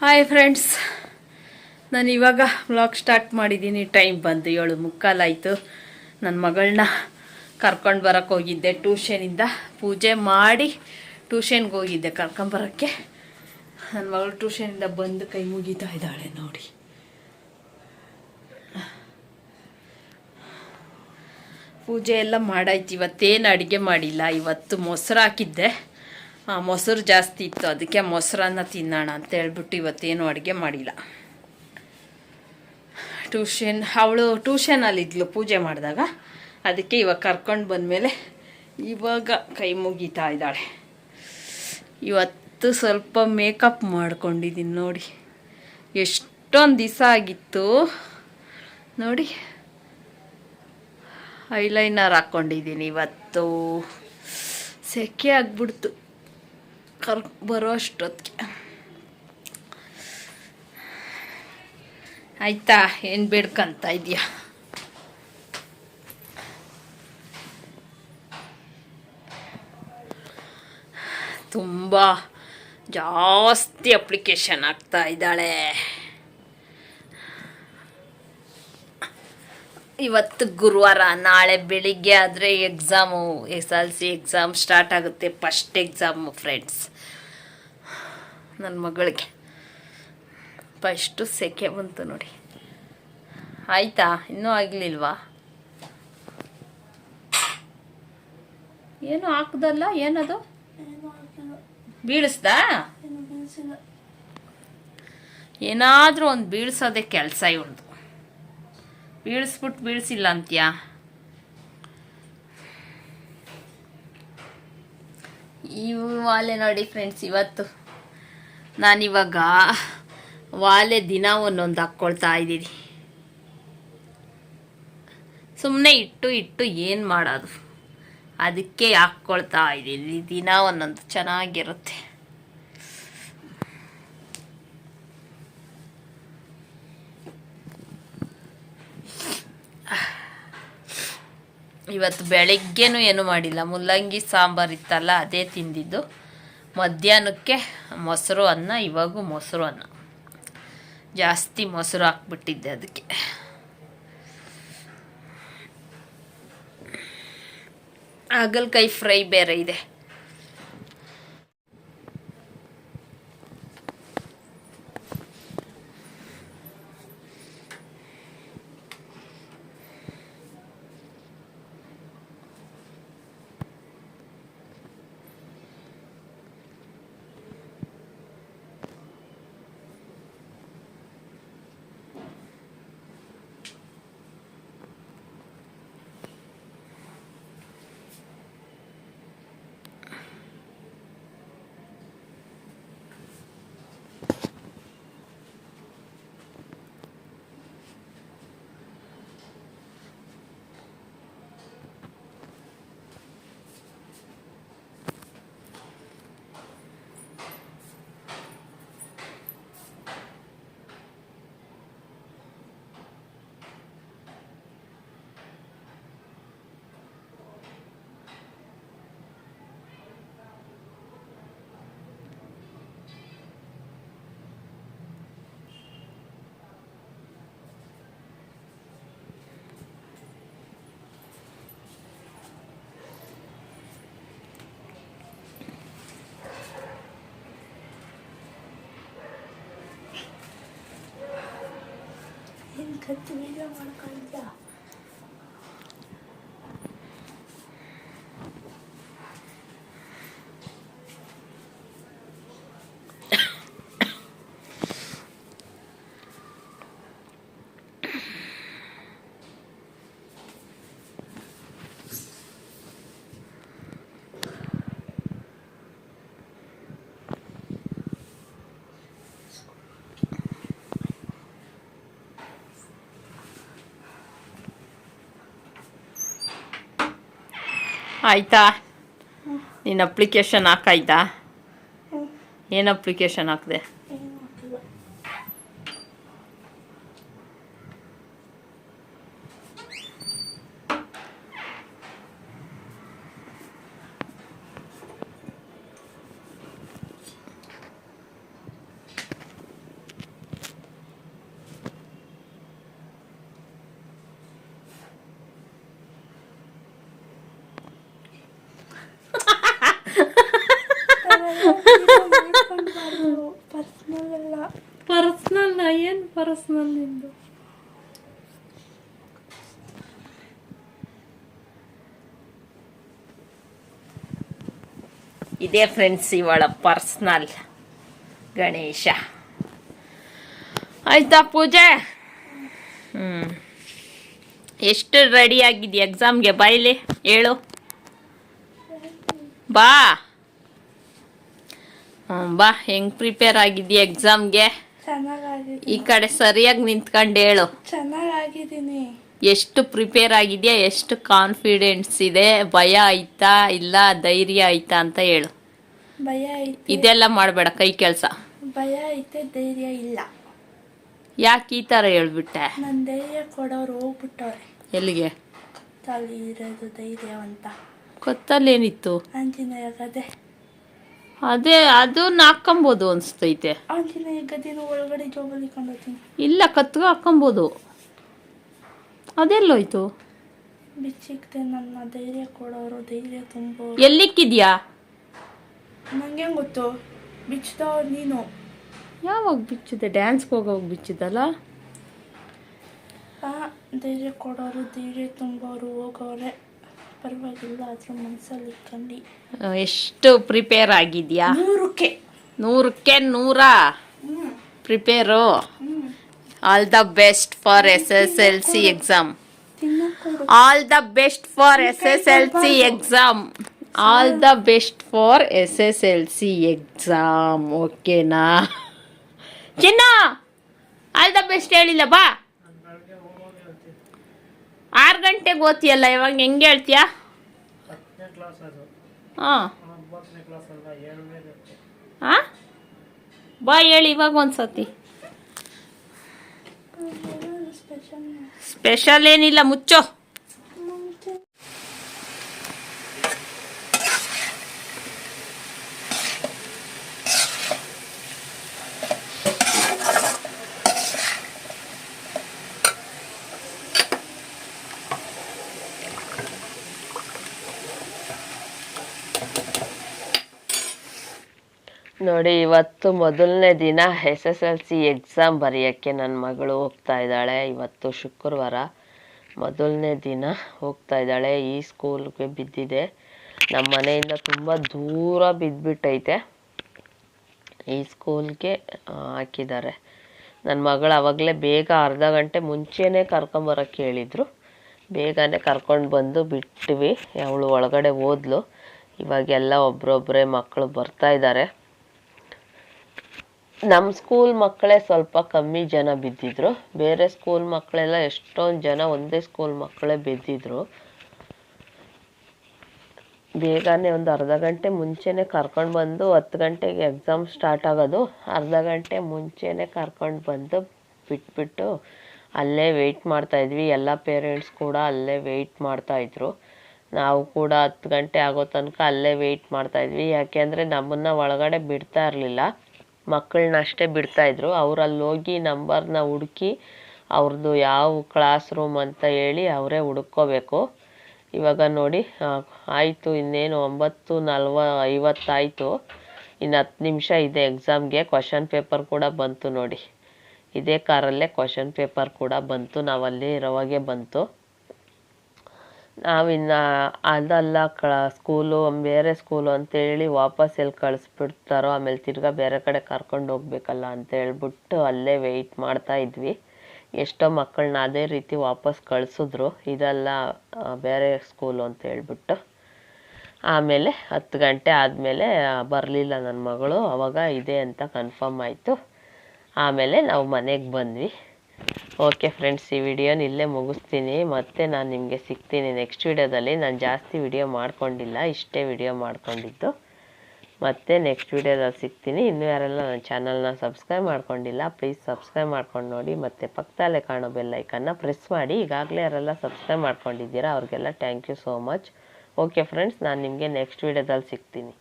Hi friends ನಾನು ಇವಾಗ vlog start ಮಾಡಿದ್ದೀನಿ ಟೈಮ್ ಬಂದು ಏಳು ಮುಕ್ಕಾಲಾಯಿತು ನನ್ನ ಮಗಳನ್ನ ಕರ್ಕೊಂಡು ಬರೋಕ್ಕೆ ಹೋಗಿದ್ದೆ ಟ್ಯೂಷನಿಂದ ಪೂಜೆ ಮಾಡಿ ಟ್ಯೂಷನ್ಗೆ ಹೋಗಿದ್ದೆ ಕರ್ಕೊಂಬರೋಕ್ಕೆ ನನ್ನ ಮಗಳು ಟ್ಯೂಷನಿಂದ ಬಂದು ಕೈ ಮುಗಿತಾ ಇದ್ದಾಳೆ ನೋಡಿ. ಪೂಜೆ ಎಲ್ಲ ಮಾಡಾಯ್ತು. ಇವತ್ತೇನು ಅಡುಗೆ ಮಾಡಿಲ್ಲ. ಇವತ್ತು ಮೊಸರು ಹಾಕಿದ್ದೆ. ಮೊಸರು ಜಾಸ್ತಿ ಇತ್ತು, ಅದಕ್ಕೆ ಮೊಸರನ್ನ ತಿನ್ನೋಣ ಅಂತ ಹೇಳ್ಬಿಟ್ಟು ಇವತ್ತೇನು ಅಡುಗೆ ಮಾಡಿಲ್ಲ. ಟ್ಯೂಷನ್, ಅವಳು ಟ್ಯೂಷನಲ್ಲಿದ್ಲು ಪೂಜೆ ಮಾಡಿದಾಗ. ಅದಕ್ಕೆ ಇವಾಗ ಕರ್ಕೊಂಡು ಬಂದಮೇಲೆ ಇವಾಗ ಕೈ ಮುಗಿತಾ ಇದ್ದಾಳೆ. ಇವತ್ತು ಸ್ವಲ್ಪ ಮೇಕಪ್ ಮಾಡ್ಕೊಂಡಿದ್ದೀನಿ ನೋಡಿ. ಎಷ್ಟೊಂದು ದಿವಸ ಆಗಿತ್ತು. ನೋಡಿ, ಐಲೈನರ್ ಹಾಕ್ಕೊಂಡಿದ್ದೀನಿ ಇವತ್ತು. ಸೆಕೆ ಆಗ್ಬಿಡ್ತು. ಕರ್ ಬರೋ ಅಷ್ಟೊತ್ತಿಗೆ. ಆಯ್ತಾ, ಏನು ಬೇಡ್ಕಂತ ಇದೆಯಾ ತುಂಬ ಜಾಸ್ತಿ ಅಪ್ಲಿಕೇಶನ್ ಆಗ್ತಾ ಇದ್ದಾಳೆ. ಇವತ್ತು ಗುರುವಾರ, ನಾಳೆ ಬೆಳಿಗ್ಗೆ ಆದರೆ exam, S L C exam start ಆಗುತ್ತೆ, ಫಸ್ಟ್ ಎಕ್ಸಾಮು ಫ್ರೆಂಡ್ಸ್ ನನ್ನ ಮಗಳಿಗೆ. ಫಸ್ಟು ಸೆಕೆ ಬಂತು ನೋಡಿ. ಆಯ್ತಾ? ಇನ್ನೂ ಆಗಲಿಲ್ವಾ? ಏನು ಹಾಕ್ದಲ್ಲ? ಏನದು? ಬೀಳಿಸ್ದಾ? ಏನಾದರೂ ಒಂದು ಬೀಳ್ಸೋದೇ ಕೆಲಸ ಇವ್ರದ್ದು ಬೀಳಿಸ್ಬಿಟ್ಟು ಬೀಳಿಸಿಲ್ಲ ಅಂತ್ಯಾ? ಇವು ಅಲ್ಲೇ ನೋಡಿ ಫ್ರೆಂಡ್ಸ್ ಇವತ್ತು. ನಾನಿವಾಗ ವಾಲೆ ದಿನ ಒಂದೊಂದು ಹಾಕ್ಕೊಳ್ತಾ ಇದ್ದೀನಿ. ಸುಮ್ಮನೆ ಇಟ್ಟು ಇಟ್ಟು ಏನು ಮಾಡೋದು? ಅದಕ್ಕೆ ಹಾಕ್ಕೊಳ್ತಾ ಇದ್ದೀನಿ. ದಿನ ಒಂದೊಂದು ಚೆನ್ನಾಗಿರುತ್ತೆ. ಇವತ್ತು ಬೆಳಗ್ಗೆನೂ ಏನು ಮಾಡಿಲ್ಲ. ಮುಲ್ಲಂಗಿ ಸಾಂಬಾರು ಇತ್ತಲ್ಲ, ಅದೇ ತಿಂದಿದ್ದು. ಮಧ್ಯಾಹ್ನಕ್ಕೆ ಮೊಸರು ಅನ್ನ ಇವಾಗೂ ಮೊಸರು ಅನ್ನ. ಜಾಸ್ತಿ ಮೊಸರು ಹಾಕ್ಬಿಟ್ಟಿದ್ದೆ ಅದಕ್ಕೆ. ಹಾಗಲ್ಕಾಯಿ ಫ್ರೈ ಬೇರೆ ಇದೆ. 같은 일을 할 건지요. ಆಯ್ತಾ? ನಿನ್ನ ಅಪ್ಲಿಕೇಶನ್ ಹಾಕಾಯ್ತಾ ಏನು ಅಪ್ಲಿಕೇಶನ್ ಹಾಕಿದೆ? ಏನು ಪರ್ಸ್ನಲ್ ನಿಂದು ಇದೇ ಫ್ರೆಂಡ್ಸ್ ಇವಳ ಪರ್ಸ್ನಲ್ ಗಣೇಶ. ಆಯ್ತಾ ಪೂಜೆ? ಹ್ಮ್. ಎಷ್ಟು ರೆಡಿ ಆಗಿದ್ಯ ಎಕ್ಸಾಮ್ಗೆ ಬಾಯ್ಲಿ ಹೇಳು. ಬಾ. ಬಾ. ಹೆಂಗ್ ಪ್ರಿಪೇರ್ ಆಗಿದ್ಯಾ ಎಕ್ಸಾಮ್ಗೆ ಚೆನ್ನಾಗಾಗಿದೆ. ಈ ಕಡೆ ಸರಿಯಾಗಿ ನಿಂತ್ಕೊಂಡು ಹೇಳು. ಚೆನ್ನಾಗಾಗಿದ್ದೀನಿ. ಎಷ್ಟು ಪ್ರಿಪೇರ್ ಆಗಿದ್ಯಾ ಎಷ್ಟು ಕಾನ್ಫಿಡೆನ್ಸ್ ಇದೆ ಭಯ ಆಯ್ತಾ ಇಲ್ಲ ಧೈರ್ಯ ಆಯ್ತಾ ಅಂತ ಹೇಳು. ಭಯ ಐತೆ. ಇದೆಲ್ಲ ಮಾಡಬೇಡ ಕೈ ಕೆಲಸ. ಭಯ ಐತೆ ಧೈರ್ಯ ಇಲ್ಲ. ಯಾಕೆ ಈ ಥರ ಹೇಳ್ಬಿಟ್ಟೆ? ನನ್ನ ಧೈರ್ಯ ಕೊಡೋರು ಹೋಗ್ಬಿಟ್ಟವ್ರೆ. ಎಲ್ಲಿಗೆ? ಗೊತ್ತಲ್ಲೇನಿತ್ತು ಇರೋದು ಧೈರ್ಯವಂತ ಕೊತ್ತಲ್ಲೇನಿತ್ತು? ಅಂಜಿನ ಅದೇ ಅದು ಹಾಕೊಂಬೋದು ಅನಿಸ್ತೈತೆ. ಆಂಜನೇಯ ಗದಿನ ಒಳಗಡೆ ಜೋಬಲ್ಲಿ ಕೊಂಡೋಗ್ತೀನಿ ಇಲ್ಲ ಕತ್ಗೆ ಹಾಕ್ಕೊಂಬೋದು. ಅದೆಲ್ಲೋಯ್ತು? ಬಿಚ್ಚಿಕ್ತೆ ನನ್ನ ಧೈರ್ಯ ಕೊಡೋರು ಧೈರ್ಯ ತುಂಬೋರು. ಎಲ್ಲಿಕ್ಕಿದ್ಯಾ? ನಂಗೆ ಗೊತ್ತು? ಬಿಚ್ಚಿದವ್ರು ನೀನು. ಯಾವಾಗ ಬಿಚ್ಚಿದೆ? ಡ್ಯಾನ್ಸ್ಗೆ ಹೋಗೋವಾಗ ಬಿಚ್ಚಿದಲ್ಲ ಆ ಧೈರ್ಯ ಕೊಡೋರು ಧೈರ್ಯ ತುಂಬೋರು ಹೋಗೋರೆ. ಪರವಾಗಿಲ್ಲ ಅದ್ರ ಮನಸ್ಸಲ್ಲಿ ಇಟ್ಕೊಂಡು ಎಷ್ಟು ಪ್ರಿಪೇರ್ ಆಗಿದ್ಯಾ? ನೂರಕ್ಕೆ. ನೂರಕ್ಕೆ ನೂರ? Prepare all the best for S S L C exam all the best for S S L C exam all the best for S S L C exam ಓಕೆನಾ ಚಿನ್ನ ಆಲ್ ದ ಬೆಸ್ಟ್ ಹೇಳಿಲ್ಲ ಬಾ. ಆರು ಗಂಟೆಗೆ ಓದ್ತೀಯಲ್ಲ ಇವಾಗ ಹೆಂಗೆ ಹೇಳ್ತೀಯಾ ಹಾಂ ಹಾಂ ಬಾ ಹೇಳಿ ಇವಾಗ ಒಂದು ಸತಿ ಸ್ಪೆಷಲ್ ಏನಿಲ್ಲ ಮುಚ್ಚೋ ನೋಡಿ, ಇವತ್ತು ಮೊದಲನೇ ದಿನ S S L C exam ಬರೆಯೋಕ್ಕೆ ನನ್ನ ಮಗಳು ಹೋಗ್ತಾ ಇದ್ದಾಳೆ. ಇವತ್ತು ಶುಕ್ರವಾರ ಮೊದಲನೇ ದಿನ ಹೋಗ್ತಾ ಇದ್ದಾಳೆ. ಈ ಸ್ಕೂಲ್ಗೆ ಬಿದ್ದಿದೆ. ನಮ್ಮ ಮನೆಯಿಂದ ತುಂಬ ದೂರ ಬಿದ್ದುಬಿಟ್ಟೈತೆ ಈ ಸ್ಕೂಲ್ಗೆ ಹಾಕಿದ್ದಾರೆ. ನನ್ನ ಮಗಳು ಆವಾಗಲೇ ಬೇಗ ಅರ್ಧ ಗಂಟೆ ಮುಂಚೆನೇ ಕರ್ಕೊಂಬರೋಕ್ಕೆ ಹೇಳಿದರು. ಬೇಗನೆ ಕರ್ಕೊಂಡು ಬಂದು ಬಿಟ್ವಿ. ಅವಳು ಒಳಗಡೆ ಓದ್ಲು. ಇವಾಗೆಲ್ಲ ಒಬ್ರೊಬ್ಬರೇ ಮಕ್ಕಳು ಬರ್ತಾ ಇದ್ದಾರೆ. ನಮ್ಮ ಸ್ಕೂಲ್ ಮಕ್ಕಳೇ ಸ್ವಲ್ಪ ಕಮ್ಮಿ ಜನ ಬಿದ್ದಿದ್ರು. ಬೇರೆ ಸ್ಕೂಲ್ ಮಕ್ಕಳೆಲ್ಲ ಎಷ್ಟೊಂದು ಜನ ಒಂದೇ ಸ್ಕೂಲ್ ಮಕ್ಕಳೇ ಬಿದ್ದಿದ್ರು. ಬೇಗನೆ ಒಂದು ಅರ್ಧ ಗಂಟೆ ಮುಂಚೆನೇ ಕರ್ಕೊಂಡು ಬಂದು ಹತ್ತು ಗಂಟೆಗೆ ಎಕ್ಸಾಮ್ ಸ್ಟಾರ್ಟ್ ಆಗೋದು. ಅರ್ಧ ಗಂಟೆ ಮುಂಚೆನೇ ಕರ್ಕೊಂಡು ಬಂದು ಬಿಟ್ಬಿಟ್ಟು ಅಲ್ಲೇ ವೆಯ್ಟ್ ಮಾಡ್ತಾಯಿದ್ವಿ ಎಲ್ಲ ಪೇರೆಂಟ್ಸ್ ಕೂಡ ಅಲ್ಲೇ ವೆಯ್ಟ್ ಮಾಡ್ತಾಯಿದ್ರು ನಾವು ಕೂಡ ಹತ್ತು ಗಂಟೆ ಆಗೋ ತನಕ ಅಲ್ಲೇ ವೆಯ್ಟ್ ಮಾಡ್ತಾಯಿದ್ವಿ ಯಾಕೆಂದರೆ ನಮ್ಮನ್ನು ಒಳಗಡೆ ಬಿಡ್ತಾ ಇರಲಿಲ್ಲ. ಮಕ್ಕಳನ್ನ ಅಷ್ಟೇ ಬಿಡ್ತಾಯಿದ್ರು ಅವ್ರು ಹೋಗಿ ನಂಬರ್ನ ಹುಡುಕಿ ಅವ್ರದ್ದು ಯಾವ ಕ್ಲಾಸ್ ರೂಮ್ ಅಂತ ಹೇಳಿ ಅವರೇ ಹುಡ್ಕೋಬೇಕು ಇವಾಗ ನೋಡಿ ಆಯಿತು, ಇನ್ನೇನು ಒಂಬತ್ತು ನಲ್ವ, ಐವತ್ತಾಯಿತು. ಇನ್ನು ಹತ್ತು ನಿಮಿಷ ಇದೆ ಎಕ್ಸಾಮ್ಗೆ ಕ್ವಶನ್ ಪೇಪರ್ ಕೂಡ ಬಂತು ನೋಡಿ. ಇದೇ ಕಾರಲ್ಲೇ ಕ್ವಶನ್ ಪೇಪರ್ ಕೂಡ ಬಂತು. ನಾವಲ್ಲಿ ಇರೋವಾಗೆ ಬಂತು. ನಾವಿನ್ನು ಅದಲ್ಲ ಕ ಸ್ಕೂಲು, ಬೇರೆ ಸ್ಕೂಲು ಅಂತೇಳಿ ವಾಪಸ್ ಎಲ್ಲಿ ಕಳಿಸ್ಬಿಡ್ತಾರೋ ಆಮೇಲೆ ತಿರ್ಗಾ ಬೇರೆ ಕಡೆ ಕರ್ಕೊಂಡು ಹೋಗ್ಬೇಕಲ್ಲ ಅಂತ ಹೇಳ್ಬಿಟ್ಟು ಅಲ್ಲೇ ವೆಯ್ಟ್ ಮಾಡ್ತಾ ಇದ್ವಿ. ಎಷ್ಟೋ ಮಕ್ಕಳನ್ನ ಅದೇ ರೀತಿ ವಾಪಸ್ ಕಳಿಸಿದ್ರು. ಇದೆಲ್ಲ ಬೇರೆ ಸ್ಕೂಲು ಅಂತ ಹೇಳ್ಬಿಟ್ಟು. ಆಮೇಲೆ ಹತ್ತು ಗಂಟೆ ಆದಮೇಲೆ ಬರಲಿಲ್ಲ ನನ್ನ ಮಗಳು. ಅವಾಗ ಇದೆ ಅಂತ ಕನ್ಫರ್ಮ್ ಆಯಿತು. ಆಮೇಲೆ ನಾವು ಮನೆಗೆ ಬಂದ್ವಿ. ಓಕೆ ಫ್ರೆಂಡ್ಸ್ ಈ ವಿಡಿಯೋನ ಇಲ್ಲೇ ಮುಗಿಸ್ತೀನಿ. ಮತ್ತೆ ನಾನು ನಿಮಗೆ ಸಿಗ್ತೀನಿ ನೆಕ್ಸ್ಟ್ ವಿಡಿಯೋದಲ್ಲಿ ನಾನು ಜಾಸ್ತಿ ವಿಡಿಯೋ ಮಾಡ್ಕೊಂಡಿಲ್ಲ, ಇಷ್ಟೇ ವಿಡಿಯೋ ಮಾಡ್ಕೊಂಡಿದ್ದು. ಮತ್ತೆ ನೆಕ್ಸ್ಟ್ ವಿಡಿಯೋದಲ್ಲಿ ಸಿಗ್ತೀನಿ. ಇನ್ನೂ ಯಾರೆಲ್ಲ ನನ್ನ ಚಾನಲ್ನ ಸಬ್ಸ್ಕ್ರೈಬ್ ಮಾಡ್ಕೊಂಡಿಲ್ಲ ಪ್ಲೀಸ್ ಸಬ್ಸ್ಕ್ರೈಬ್ ಮಾಡ್ಕೊಂಡು ನೋಡಿ. ಮತ್ತು ಪಕ್ಕದಲ್ಲೇ ಕಾಣೋ ಬೆಲ್ಲೈಕನ್ನ ಪ್ರೆಸ್ ಮಾಡಿ. ಈಗಾಗಲೇ ಯಾರೆಲ್ಲ ಸಬ್ಸ್ಕ್ರೈಬ್ ಮಾಡ್ಕೊಂಡಿದ್ದೀರಾ, ಅವ್ರಿಗೆಲ್ಲ thank you so much okay friends ನಾನು ನಿಮಗೆ ನೆಕ್ಸ್ಟ್ ವಿಡಿಯೋದಲ್ಲಿ ಸಿಗ್ತೀನಿ.